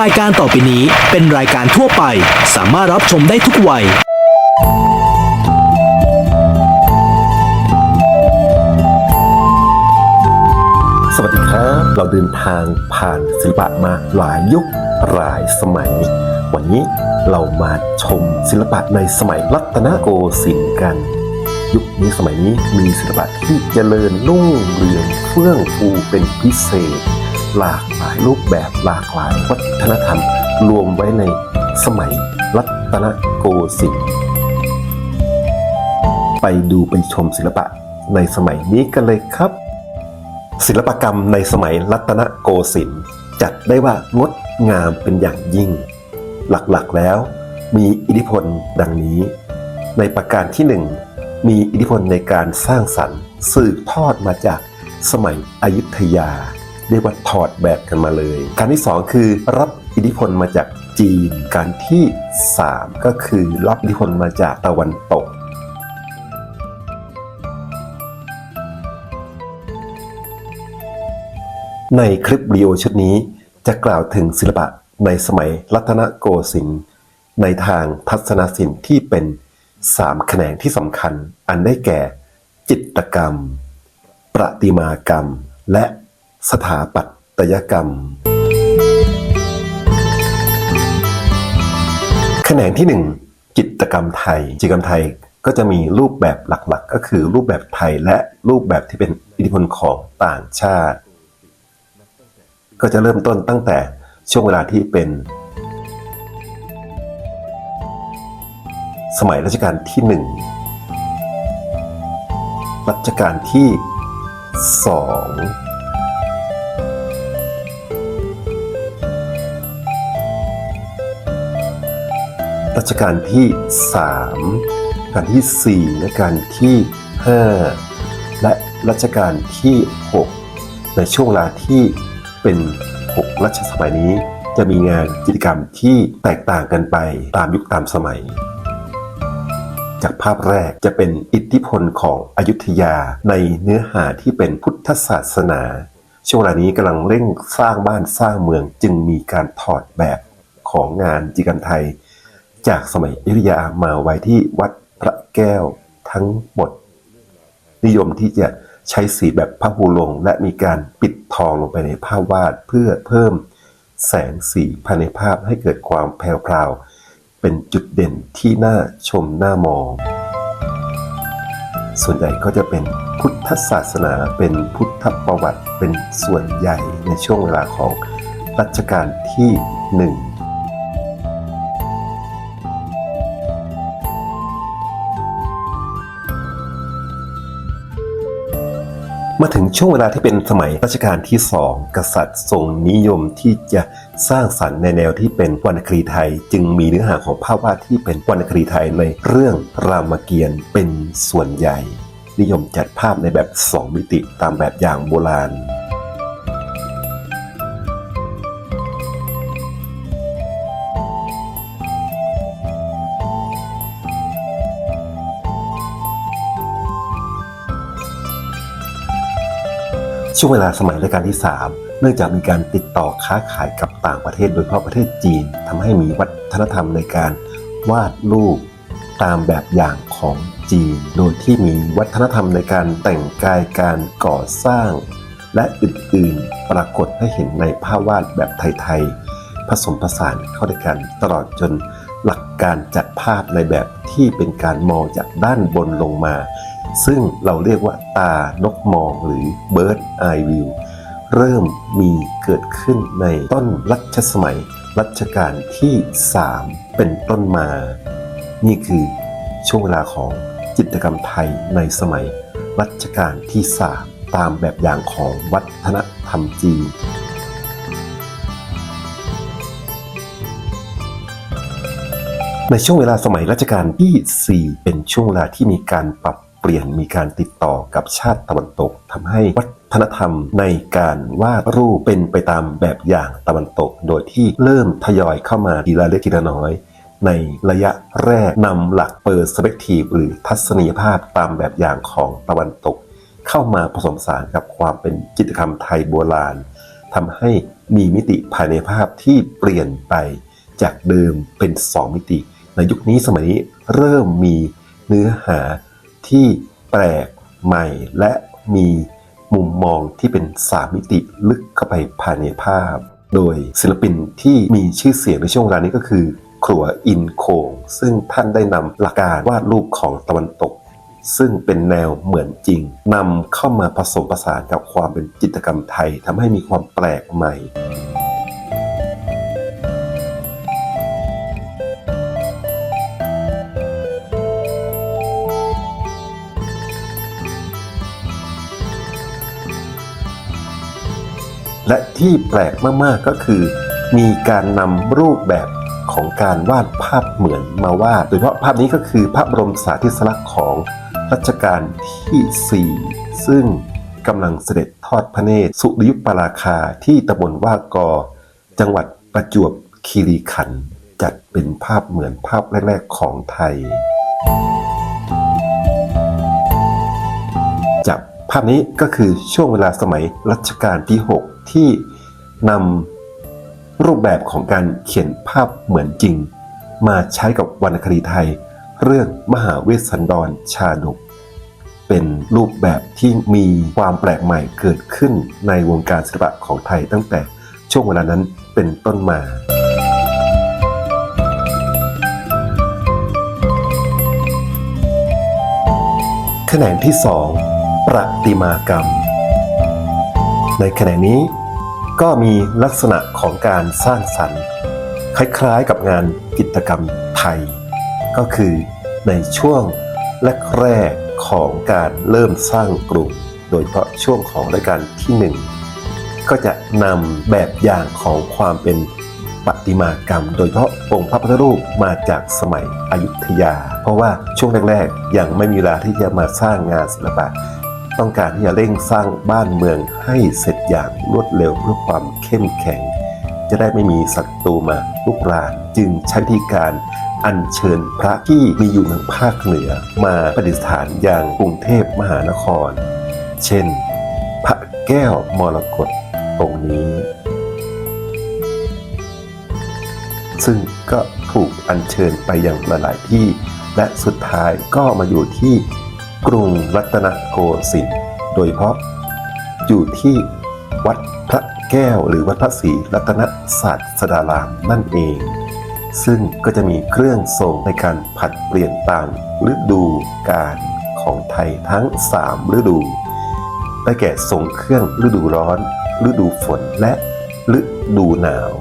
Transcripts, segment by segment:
รายการต่อไปนี้เป็นรายการทั่วไป สามารถรับชมได้ทุกวัย สวัสดีครับ เราเดินทางผ่านศิลปะมาหลายยุคหลายสมัย วันนี้เรามาชมศิลปะในสมัยรัตนโกสินทร์กัน ยุคนี้สมัยนี้มีศิลปะที่เจริญรุ่งเรืองเฟื่องฟูเป็นพิเศษ หลากหลายรูปแบบหลากหลายวัฒนธรรม รวมไว้ในสมัยรัตนโกสินทร์ไปดูไปชมศิลปะในสมัยนี้กันเลยครับ ศิลปกรรมในสมัยรัตนโกสินทร์จัดได้ว่างดงามเป็นอย่างยิ่ง หลักๆแล้ว มีอิทธิพลดังนี้ ในประการที่หนึ่งมีอิทธิพลในการสร้างสรรค์สืบทอดมาจากสมัยอยุธยา เรียกว่าถอดแบบกันมาเลย การที่สองคือรับอิทธิพลมาจากจีน การที่สามก็คือรับอิทธิพลมาจากตะวันตกในคลิปวิดีโอชุดนี้จะกล่าวถึงศิลปะในสมัยรัตนโกสินทร์ในทางทัศนศิลป์ที่เป็นสามแขนงที่สำคัญ อันได้แก่ จิตรกรรม ประติมากรรม และ สถาปัตยกรรม แขนงที่หนึ่งจิตกรรมไทย จิตกรรมไทยก็จะมีรูปแบบหลักๆ ก็คือรูปแบบไทยและรูปแบบที่เป็นอิทธิพลของต่างชาติ ก็จะเริ่มต้นตั้งแต่ช่วงเวลาที่เป็น สมัยรัชกาลที่หนึ่งรัชกาลที่สอง รัชกาลที่สามรัชกาลที่สี่และการที่ห้าและรัชกาลที่หกในช่วงเวลาที่เป็นหกรัชสมัยนี้ จะมีงานกิจกรรมที่แตกต่างกันไปตามยุคตามสมัย จากภาพแรกจะเป็นอิทธิพลของอยุธยาในเนื้อหาที่เป็นพุทธศาสนาช่วงเวลานี้กำลังเร่งสร้างบ้านสร้างเมืองจึงมีการถอดแบบของงานจิกรรมไทย จากสมัยอยุธยามาไว้ที่วัดพระแก้วทั้งหมด นิยมที่จะใช้สีแบบพระหูลง และมีการปิดทองลงไปในภาพวาดเพื่อเพิ่มแสงสีภายในภาพให้เกิดความแพรวๆเป็นจุดเด่นที่น่าชมน่ามอง ส่วนใหญ่ก็จะเป็นพุทธศาสนาเป็นพุทธประวัติเป็นส่วนใหญ่ในช่วงเวลาของรัชกาลที่หนึ่ง มาถึงช่วงเวลาที่เป็นสมัยรัชกาลที่สองกษัตริย์ทรงนิยมที่จะสร้างสรรค์ในแนวที่เป็นวรรณคดีไทย จึงมีเนื้อหาของภาพวาดที่เป็นวรรณคดีไทยในเรื่องรามเกียรติ์เป็นส่วนใหญ่ นิยมจัดภาพในแบบสองมิติตามแบบอย่างโบราณ ช่วงเวลาสมัยรัชกาลที่ 3 เนื่องจากมีการติดต่อค้าขายกับต่างประเทศโดยเฉพาะประเทศจีนทำให้มีวัฒนธรรมในการวาดรูปตามแบบอย่างของจีน โดยที่มีวัฒนธรรมในการแต่งกายการก่อสร้าง และอื่นๆปรากฏให้เห็นในภาพวาดแบบไทยๆผสมผสานเข้าด้วยกันตลอดจนหลักการจัดภาพในแบบที่เป็นการมองจากด้านบนลงมา ซึ่งเราเรียกว่าตานกมองหรือ bird eye view เริ่มมีเกิดขึ้นในต้นรัชสมัยรัชกาลที่ 3 เป็นต้นมา นี่คือช่วงเวลาของจิตรกรรมไทยในสมัยรัชกาลที่ 3 ตามแบบอย่างของวัฒนธรรมจีนในช่วงเวลาสมัยรัชกาลที่ 4 เป็นช่วงเวลาที่มีการปรับ เปลี่ยนมีการติดต่อกับชาติตะวันตกทำให้วัฒนธรรมในการวาดรูปเป็นไปตามแบบอย่างตะวันตก โดยที่เริ่มทยอยเข้ามาทีละเล็กทีละน้อยในระยะแรกนำหลักเปอร์สเปกทีฟหรือทัศนียภาพตามแบบอย่างของตะวันตก เข้ามาผสมผสานกับความเป็นจิตรกรรมไทยโบราณทำให้มีมิติภายในภาพที่เปลี่ยนไปจากเดิมเป็น 2 มิติ ในยุคนี้สมัยนี้เริ่มมีเนื้อหา ที่แปลกใหม่และมีมุมมองที่เป็น3มิติลึกเข้าไปภายในภาพ โดยศิลปินที่มีชื่อเสียงในช่วงเวลานี้ก็คือ ครัวอินโคง ซึ่งท่านได้นำหลักการวาดรูปของตะวันตก ซึ่งเป็นแนวเหมือนจริงนำเข้ามาผสมผสานกับความเป็นจิตรกรรมไทยทำให้มีความแปลกใหม่ และที่แปลกมากๆก็คือ มีการนำรูปแบบของการวาดภาพเหมือนมาวาด โดยเฉพาะภาพนี้ก็คือพระบรมสารีสลักษณ์ของรัชกาลที่ 4 ซึ่งกำลังเสด็จทอดพระเนตรสุริยุปราคาที่ตำบลว่ากอ จังหวัดประจวบคีรีขันธ์จัดเป็นภาพเหมือนภาพแรก ๆ ของไทย จาก ภาพนี้ก็คือช่วงเวลาสมัยรัชกาลที่ 6 ที่นำรูปแบบของการเขียนภาพเหมือนจริง มาใช้กับวรรณคดีไทย เรื่องมหาเวสสันดรชาดก เป็นรูปแบบที่มีความแปลกใหม่เกิดขึ้นในวงการศิลปะของไทยตั้งแต่ช่วงเวลานั้นเป็นต้นมาแขนงที่ 2 ประติมากรรม ในแขนงนี้ก็มีลักษณะของการสร้างสรรค์ คล้ายๆกับงานกิจกรรมไทย ก็คือในช่วงแรกๆของการเริ่มสร้างกลุ่มโดยเฉพาะช่วงของรายการที่ 1 ก็จะนำแบบอย่างของความเป็นประติมากรรม โดยเฉพาะองค์พระพุทธรูปมาจากสมัยอยุธยา เพราะว่าช่วงแรกๆ ยังไม่มีเวลาที่จะมาสร้างงานศิลปะ ต้องการที่จะเร่งสร้างบ้านเมืองให้เสร็จอย่างรวดเร็วเพื่อความเข้มแข็ง จะได้ไม่มีศัตรูมาลุกรานจึงใช้วิธีการอัญเชิญพระที่มีอยู่ทางภาคเหนือมาประดิษฐานอย่างกรุงเทพมหานคร เช่น พระแก้วมรกตองค์นี้ ซึ่งก็ถูกอัญเชิญไปยังหลายๆที่ และสุดท้ายก็มาอยู่ที่ กรุงรัตนโกสินทร์โดยเฉพาะอยู่ที่วัดพระแก้วหรือวัดพระศรีรัตนศาสดารามนั่นเอง ซึ่งก็จะมีเครื่องทรงในการผัดเปลี่ยนตามฤดูกาลของไทยทั้ง 3 ฤดู ได้แก่ทรงเครื่องฤดูร้อน ฤดูฝนและฤดูหนาว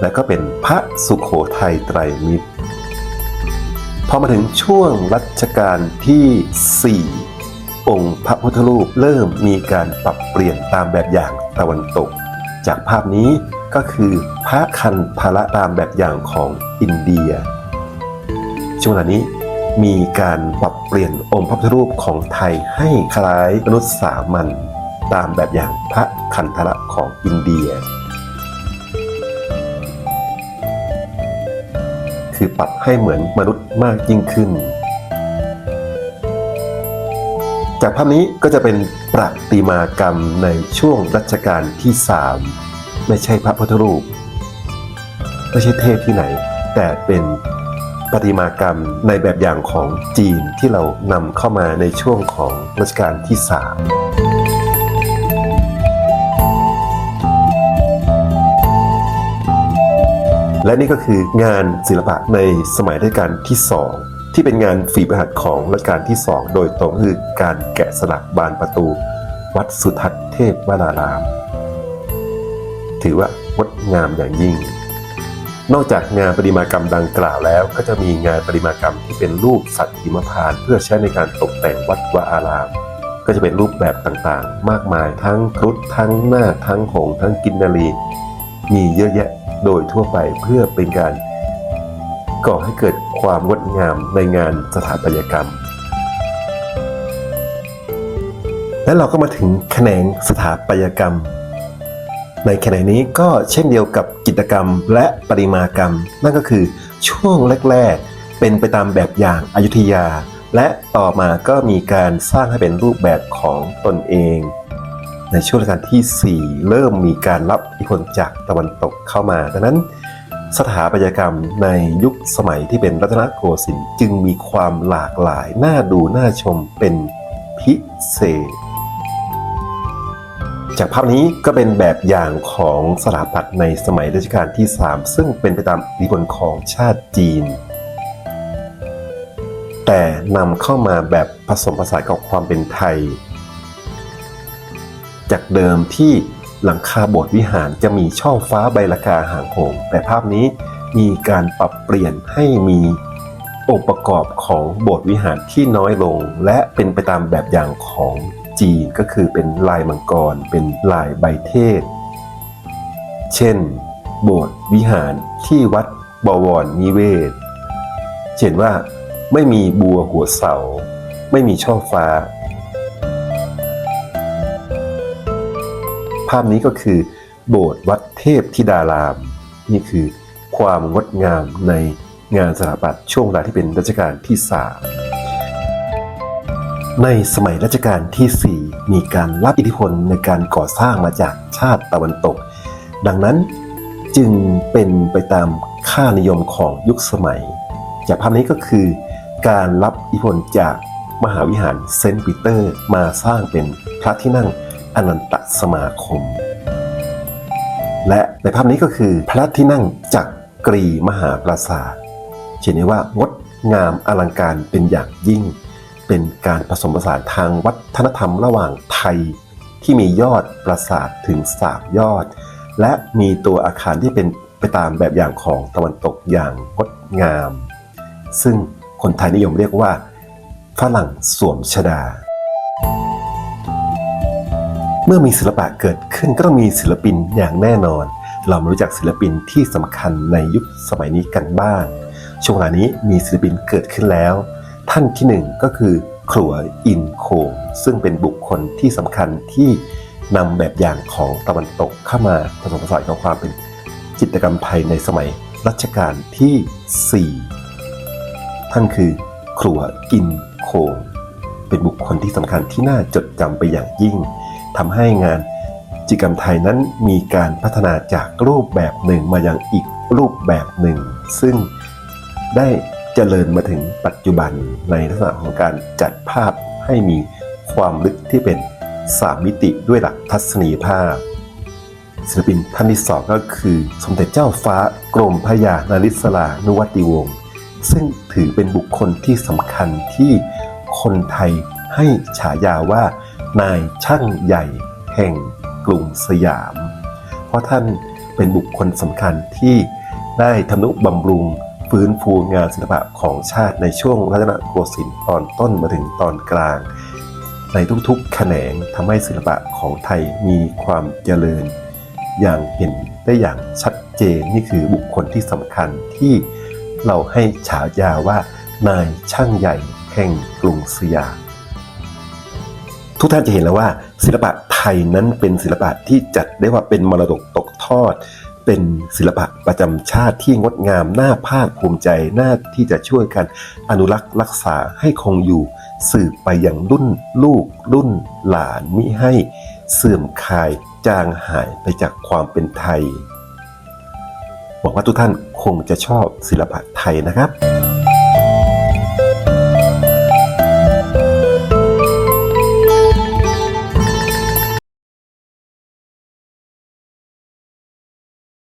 และก็เป็นพระสุโขทัยไตรมิตร พอมาถึงช่วงรัชกาลที่ 4 องค์พระพุทธรูปเริ่มมีการปรับเปลี่ยนตามแบบอย่างตะวันตก จากภาพนี้ก็คือพระคันภาระตามแบบอย่างของอินเดีย ช่วงเวลานี้มีการปรับเปลี่ยนองค์พระพุทธรูปของไทยให้คล้ายมนุษย์สามัญตามแบบอย่างพระคันธระของอินเดีย คือปรับให้เหมือนมนุษย์มากยิ่งขึ้น จากภาพนี้ก็จะเป็นประติมากรรมในช่วงรัชกาลที่ 3 ไม่ใช่พระพุทธรูป ไม่ใช่เทพที่ไหน แต่เป็นประติมากรรมในแบบอย่างของจีนที่เรานำเข้ามาในช่วงของรัชกาลที่ 3 และนี่ก็คืองานศิลปะในสมัยรัชกาลที่ 2 ที่เป็นงานฝีพระหัตของรัชกาลที่ 2 โดยตรงคือการแกะสลักบานประตู วัดสุทัศน์เทพวนาราม ถือว่างดงามอย่างยิ่ง นอกจากงานประติมากรรมดังกล่าวแล้วก็จะมีงานประติมากรรมที่เป็นรูปสัตว์หิมพานต์เพื่อใช้ในการตกแต่งวัดวาอารามก็จะเป็นรูปแบบต่างๆ มากมายทั้งครุฑทั้งหน้าทั้งหงทั้งกินนารีมีเยอะแยะ โดยทั่วไปเพื่อเป็นการก่อให้เกิดความงดงามในงานสถาปัตยกรรม และเราก็มาถึงแขนงสถาปัตยกรรม ในแขนงนี้ก็เช่นเดียวกับจิตกรรมและปริมากรรม นั่นก็คือช่วงแรกๆ เป็นไปตามแบบอย่างอายุทยา และต่อมาก็มีการสร้างให้เป็นรูปแบบของตนเอง ในช่วงรัชกาลที่ 4 เริ่มมีการรับอิทธิพลจากตะวันตกเข้ามา ดังนั้นสถาปัตยกรรมในยุคสมัยที่เป็นรัตนโกสินทร์จึงมีความหลากหลาย น่าดูน่าชมเป็นพิเศษ จากภาพนี้ก็เป็นแบบอย่างของสถาปัตย์ในสมัยรัชกาลที่ 3 ซึ่งเป็นไปตามอิทธิพลของชาติจีน แต่นำเข้ามาแบบผสมผสานกับความเป็นไทย จากเดิมที่หลังคาโบสถ์วิหารจะมีช่อฟ้าใบละกาหางหงแต่ภาพนี้มีการปรับเปลี่ยนให้มีองค์ประกอบของโบสถ์วิหารที่น้อยลง และเป็นไปตามแบบอย่างของจีนก็คือเป็นลายมังกร เป็นลายใบเทศ เช่น โบสถ์วิหารที่วัดบวรนิเวศเห็นว่าไม่มีบัวหัวเสา ไม่มีช่อฟ้า ภาพนี้ก็คือ โบสถ์วัดเทพธิดาราม นี่คือความงดงามในงานสถาปัตย์ช่วงเวลาที่เป็นรัชกาลที่3ในสมัยรัชกาลที่ 4 มีการรับอิทธิพลในการก่อสร้างมาจากชาติตะวันตก ดังนั้นจึงเป็นไปตามค่านิยมของยุคสมัย จากภาพนี้ก็คือ การรับอิทธิพลจากมหาวิหารเซนต์ปีเตอร์มาสร้างเป็นพระที่นั่ง อนันตสมาคม และในภาพนี้ก็คือพระที่นั่งจักกรีมหาปราสาทเห็นได้ว่างดงามอลังการเป็นอย่างยิ่ง เป็นการผสมผสานทางวัฒนธรรมระหว่างไทย ที่มียอดปราสาทถึงสามยอด และมีตัวอาคารที่เป็นไปตามแบบอย่างของตะวันตกอย่างงดงาม ซึ่งคนไทยนิยมเรียกว่าฝรั่งสวมชดา มื่อมีศิลปะเกิดขึ้นก็ต้องมีศิลปินอย่างแน่นอน เรามารู้จักศิลปินที่สำคัญในยุคสมัยนี้กันบ้าง ช่วงเวลานี้มีศิลปินเกิดขึ้นแล้ว ท่านที่หนึ่งก็คือครัวอินโคงซึ่งเป็นบุคคลที่สำคัญที่นำแบบอย่างของตะวันตกเข้ามาผสมผสานกับความเป็นจิตรกรรมไทยในสมัยรัชกาลที่ 4 ท่านคือครัวอินโคงเป็นบุคคลที่สำคัญที่น่าจดจำไปอย่างยิ่ง ทำให้งานจิตรกรรมไทยนั้นมีการพัฒนาจากรูปแบบหนึ่งมายังอีกรูปแบบหนึ่ง ซึ่งได้เจริญมาถึงปัจจุบันในลักษณะของการจัดภาพให้มีความลึกที่เป็นสามมิติด้วยหลักทัศนียภาพ ศิลปินท่านที่สองก็คือ สมเด็จเจ้าฟ้ากรมพระยานาริศรานุวัติวงศ์ซึ่งถือเป็นบุคคลที่สำคัญที่คนไทยให้ฉายาว่า นายช่างใหญ่แห่งกรุงสยาม เพราะท่านเป็นบุคคลสำคัญที่ได้ทำนุบำรุงฟื้นฟูงานศิลปะของชาติในช่วงรัตนโกสินทร์ตอนต้นมาถึงตอนกลาง ในทุกๆแขนงทำให้ศิลปะของไทยมีความเจริญ อย่างเห็นได้อย่างชัดเจนนี่คือบุคคลที่สำคัญที่เราให้ฉายาว่านายช่างใหญ่แห่งกรุงสยาม ทุกท่านจะเห็นแล้วว่า ศิลปะไทยนั้นเป็นศิลปะที่จัดได้ว่าเป็นมรดกตกทอด เป็นศิลปะประจำชาติที่งดงามน่าภาคภูมิใจน่าที่จะช่วยกันอนุรักษ์รักษาให้คงอยู่ สืบไปอย่างรุ่นลูกรุ่นหลานมิให้เสื่อมคายจางหายไปจากความเป็นไทยหวังว่าทุกท่านคงจะชอบศิลปะไทยนะครับ